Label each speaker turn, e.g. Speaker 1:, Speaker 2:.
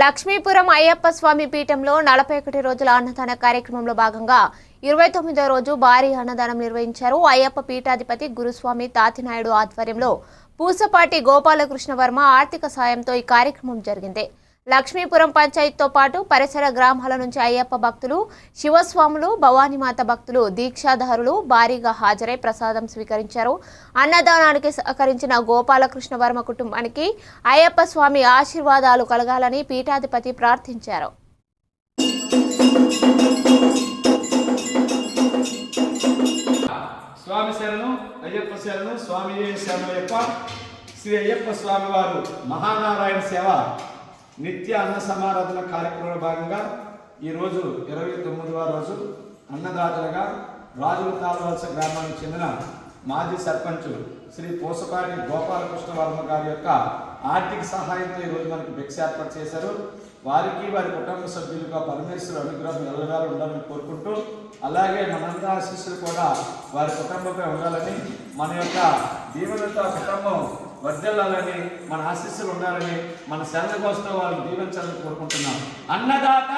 Speaker 1: లక్ష్మీపురం అయ్యప్ప స్వామి పీఠంలో నలభై ఒకటి రోజుల అన్నదాన కార్యక్రమంలో భాగంగా ఇరవై తొమ్మిదో రోజు భారీ అన్నదానం నిర్వహించారు అయ్యప్ప పీఠాధిపతి గురుస్వామి తాతినాయుడు ఆధ్వర్యంలో పూసపాటి గోపాలకృష్ణ వర్మ ఆర్థిక సాయంతో ఈ కార్యక్రమం జరిగింది. లక్ష్మీపురం పంచాయతీతో పాటు పరిసర గ్రామాల నుంచి అయ్యప్ప భక్తులు శివస్వాములు భవానీమాత భక్తులు దీక్షాధారులు భారీగా హాజరై ప్రసాదం స్వీకరించారు. అన్నదానానికి సహకరించిన గోపాలకృష్ణ వర్మ కుటుంబానికి అయ్యప్ప స్వామి ఆశీర్వాదాలు కలగాలని పీఠాధిపతి ప్రార్థించారు.
Speaker 2: స్వామి శరణు అయ్యప్ప శరణు స్వామి శరణయ్యప్ప శ్రీ అయ్యప్ప స్వామి వారు మహానారాయణ సేవ నిత్య అన్న సమారాధన కార్యక్రమంలో భాగంగా ఈరోజు ఇరవై తొమ్మిదవ రోజు అన్నదాతలుగా రాజుల తాళవలస గ్రామానికి చెందిన మాజీ సర్పంచ్ శ్రీ పోసపాటి గోపాలకృష్ణ వర్మ గారి యొక్క ఆర్థిక సహాయంతో ఈరోజు మనకు భిక్ష ఏర్పాటు చేశారు. వారికి వారి కుటుంబ సభ్యులుగా పరమేశ్వరు అనుగ్రహం ఎల్లవేళ ఉండాలని కోరుకుంటూ అలాగే మనంతా ఆశీస్సులు కూడా వారి కుటుంబంపై ఉండాలని మన యొక్క దీవెనతో కుటుంబం వర్ధిల్లాలని మన ఆశీస్సులు ఉండాలని మన శరణ కోసం వాళ్ళు దీవించాలని కోరుకుంటున్నాం. అన్నదాత!